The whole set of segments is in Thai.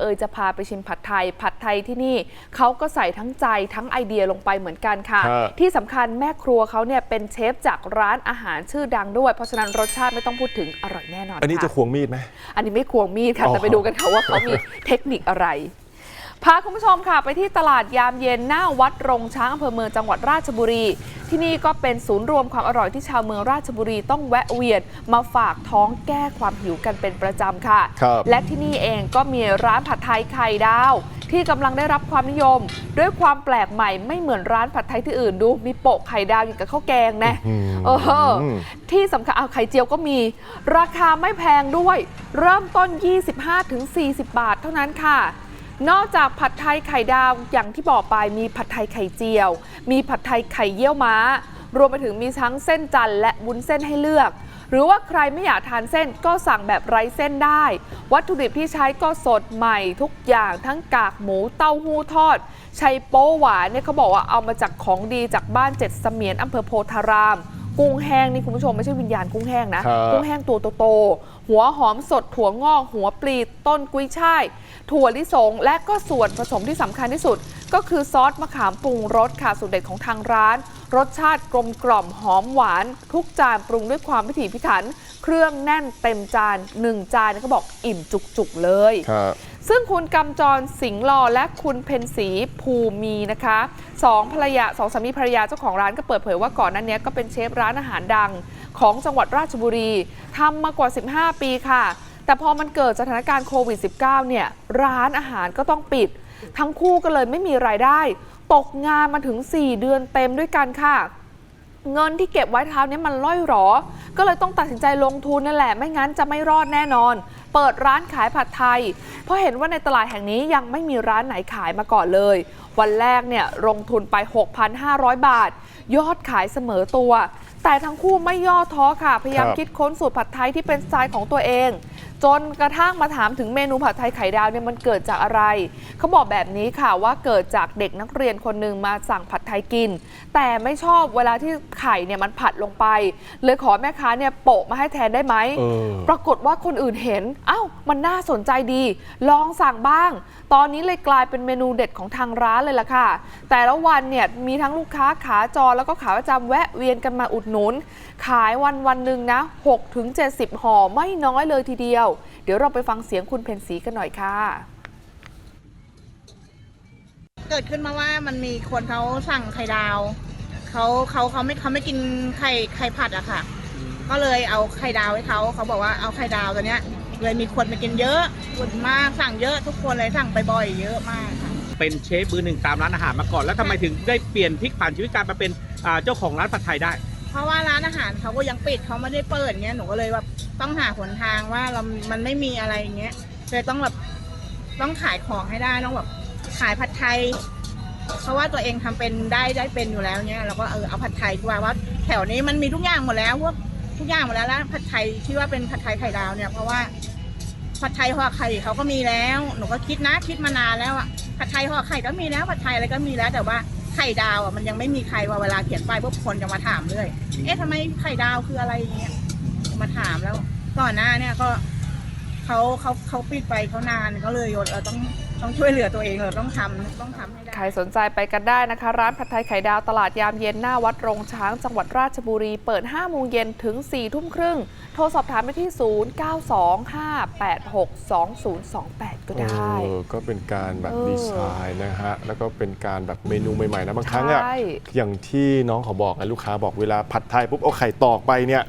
เอยจะพาไปชิมผัดไทย ผัดไทยที่นี่เขาก็ใส่ทั้งใจทั้งไอเดียลงไปเหมือนกันค่ะ ครับ ที่สำคัญแม่ครัวเขาเนี่ยเป็นเชฟจากร้านอาหารชื่อดังด้วย เพราะฉะนั้นรสชาติไม่ต้องพูดถึงอร่อยแน่นอนอันนี้ค่จะควงมีดไหม อันนี้ไม่ควงมีดค่ะอ๋อแต่ไปดูกันค่ะว่าเขามีเทคนิคอะไร พาคุณผู้ชมค่ะไปที่ตลาดยามเย็นหน้าวัดรงช้างอำเภอเมืองจังหวัดราชบุรี ที่นี่ก็เป็นศูนย์รวมความอร่อยที่ชาวเมืองราชบุรีต้องแวะเวียนมาฝากท้องแก้ความหิวกันเป็นประจำค่ะ ครับและที่นี่เองก็มีร้านผัดไทยไข่ดาว ที่กำลังได้รับความนิยม ด้วยความแปลกใหม่ไม่เหมือนร้านผัดไทยที่อื่นดู มีโปะไข่ดาวอย่างกับข้าวแกงนะอืมเออ ที่สำคัญเอาไข่เจียวก็มี ราคาไม่แพงด้วย เริ่มต้น 25-40 บาทเท่านั้นค่ะ นอกจากผัดไทยไข่ดาวอย่างที่บอกไปมีผัดไทยไข่เจียว มีผัดไทยไข่เยี่ยวม้า รวมไปถึงมีทั้งเส้นจันทร์และวุ้นเส้นให้เลือก หรือว่าใครไม่อยากทานเส้นก็สั่งแบบไร้เส้นได้ วัตถุดิบที่ใช้ก็สดใหม่ทุกอย่างทั้งกากหมูเต้าหู้ทอดชัยโป๊หวานเนี่ยเขาบอกว่าเอามาจากของดีจากบ้านเจ็ดเสมียนอำเภอโพธาราม กุ้งแห้งนี่คุณผู้ชมไม่ใช่วิญญาณกุ้งแห้งนะ ครับกุ้งแห้งตัวโตๆหัวหอมสดถั่วงอก หัวปลีต้นกุ้ยช่าย ถั่วลิสง และก็ส่วนผสมที่สำคัญที่สุด ก็คือซอสมะขามปรุงรสค่ะสูตรเด็ดของทางร้าน รสชาติกลมกล่อมหอมหวาน ทุกจานปรุงด้วยความพิถีพิถัน เครื่องแน่นเต็มจานหนึ่งจานเนี่ยเขาบอกอิ่มจุกๆเลย ครับ ซึ่งคุณกำจรสิงห์ลอและคุณเพนสีภูมีนะคะสองภรรยาสองสามีภรรยาเจ้าของร้านก็เปิดเผยว่าก่อนนั้นเนี้ยก็เป็นเชฟร้านอาหารดังของจังหวัดราชบุรีทำมากว่า 15 ปีค่ะ แต่พอมันเกิดสถานการณ์โควิด -19 เนี่ยร้านอาหารก็ต้องปิด ทั้งคู่ก็เลยไม่มีรายได้ ตกงานมาถึง 4 เดือนเต็มด้วยกันค่ะ เงินที่เก็บไว้เท้านี้มันล่อยหรอ ก็เลยต้องตัดสินใจลงทุนนั่นแหละ ไม่งั้นจะไม่รอดแน่นอน เปิดร้านขายผัดไทย เพราะเห็นว่าในตลาดแห่งนี้ยังไม่มีร้านไหนขายมาก่อนเลย วันแรกเนี่ยลงทุนไป 6,500 บาท ยอดขายเสมอตัว แต่ทั้งคู่ไม่ย่อท้อค่ะ พยายามครับคิดค้นสูตรผัดไทยที่เป็นสไตล์ของตัวเอง จนกระทั่งมาถามถึงเมนูผัดไทยไข่ดาวเนี่ยมันเกิดจากอะไร เขาบอกแบบนี้ค่ะว่าเกิดจากเด็กนักเรียนคนหนึ่งมาสั่งผัดไทยกิน แต่ไม่ชอบเวลาที่ไข่เนี่ยมันผัดลงไป เลยขอแม่ค้าเนี่ยโปะมาให้แทนได้ไหม เออ ปรากฏว่าคนอื่นเห็นเอ้ามันน่าสนใจดี ลองสั่งบ้าง ตอนนี้เลยกลายเป็นเมนูเด็ดของทางร้านเลยล่ะค่ะ แต่ละวันเนี่ยมีทั้งลูกค้าขาจรแล้วก็ขาประจำแวะเวียนกันมาอุดหนุน ขายวันวันๆหนึ่งนะ6ถึง70ห่อไม่น้อยเลยทีเดียว เดี๋ยวเราไปฟังเสียงคุณเพนสีกันหน่อยค่ะเกิดขึ้นมาว่ามันมีคนเขาสั่งไข่ดาวเขาเขาเขาไม่เขาไม่กินไข่ไข่ผัดอะค่ะ ก็เลยเอาไข่ดาวให้เขาเขาบอกว่าเอาไข่ดาวตัวเนี้ยเลยมีคนมากินเยอะคนมากสั่งเยอะทุกคนเลยสั่งไปบ่อยเยอะมากค่ะเป็นเชฟมือหนึ่งตามร้านอาหารมาก่อน แล้วทำไมถึงได้เปลี่ยนพลิกผ่านชีวิตการมาเป็นอ่าเจ้าของร้านผัดไทยได้ เพราะว่าร้านอาหารเขาก็ยังปิดเขาไม่ได้เปิดเงี้ยหนูก็เลยแบบ ต้องหาหนทางว่าเรา มันไม่มีอะไรเงี้ยเลยต้องแบบต้องขายของให้ได้ต้องแบบขายผัดไทย เพราะว่าตัวเองทำเป็นได้ได้เป็นอยู่แล้วเนี้ยเราก็เออเอาผัดไทยดีกว่าว่าแถวนี้มันมีทุกอย่างหมดแล้วพวกทุกอย่างหมดแล้วแล้วผัดไทยที่ว่าเป็นผัดไทยไข่ดาวเนี่ยเพราะว่าผัดไทยห่อไข่เขาก็มีแล้วหนูก็คิดนะคิดมานานแล้วอะผัดไทยห่อไข่ก็มีแล้วผัดไทยอะไรก็มีแล้ว แต่ว่าไข่ดาวอะมันยังไม่มีใครว่าเวลาเขียนป้ายพวกคนจะมาถามเลย เอ๊ะทำไมไข่ดาวคืออะไรอย่างเงี้ย มาถามแล้วก่อนหน้าเนี่ยก็เขาเขาเขาปิดไปเขานานก็เลยเราต้องต้องช่วยเหลือตัวเองเราต้องทำต้องทำให้ได้ใครสนใจไปกันได้นะคะ ร้านผัดไทยไข่ดาวตลาดยามเย็นหน้าวัดโรงช้างจังหวัดราชบุรี เปิด 5 โมงเย็นถึง 4 ทุ่มครึ่ง โทรสอบถามไปที่ 0925862028 ก็ได้เออก็เป็นการแบบเออดีไซน์นะฮะ แล้วก็เป็นการแบบเมนูใหม่ๆนะบางครั้งอะใช่อย่างที่น้องเขาบอกไงลูกค้าบอกเวลาผัดไทยปุ๊บเอาไข่ตอกไปเนี่ย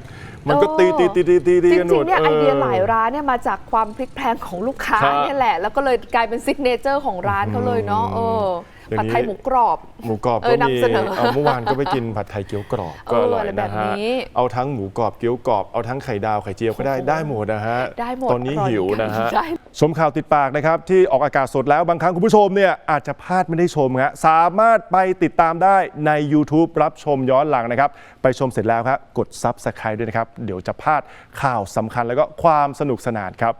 มันก็เออตีตีตีตีตีตีจกันหมริงดๆเนี่ยไอเดียหลายออร้านเนี่ยมาจากความพลิกแพลงของลูกค้าครับเนี่ยแหละ แล้วก็เลยกลายเป็นซิกเนเจอร์ของร้านเขาเลยเนาะเออเดี๋ยว ผัดนี้ไทยหมูกรอบ หมูกรอบเอก็อมีนำเสนอเอาเมื่อวานก็ไปกินผัดไทยเกี๊ยวกรอบก็อร่อยเอออะไรแบนะบฮะนี้เอาทั้งหมูกรอบเกี๊ยวกรอบเอาทั้งไข่ดาวไข่เจียวก็ได้โอ้โหได้หมดนะฮะได้หมดตอนนี้ร่ยหิวนะฮะใช่ชมข่าวติดปากนะครับที่ออกอากาศสดแล้วบางครั้งคุณผู้ชมเนี่ยอาจจะพลาดไม่ได้ชมฮะสามารถไปติดตามได้ใน YouTube รับชมย้อนหลังนะครับ ไปชมเสร็จแล้วครับกด Subscribe ด้วยนะครับ เดี๋ยวจะพลาดข่าวสำคัญแล้วก็ความสนุกสนานครับ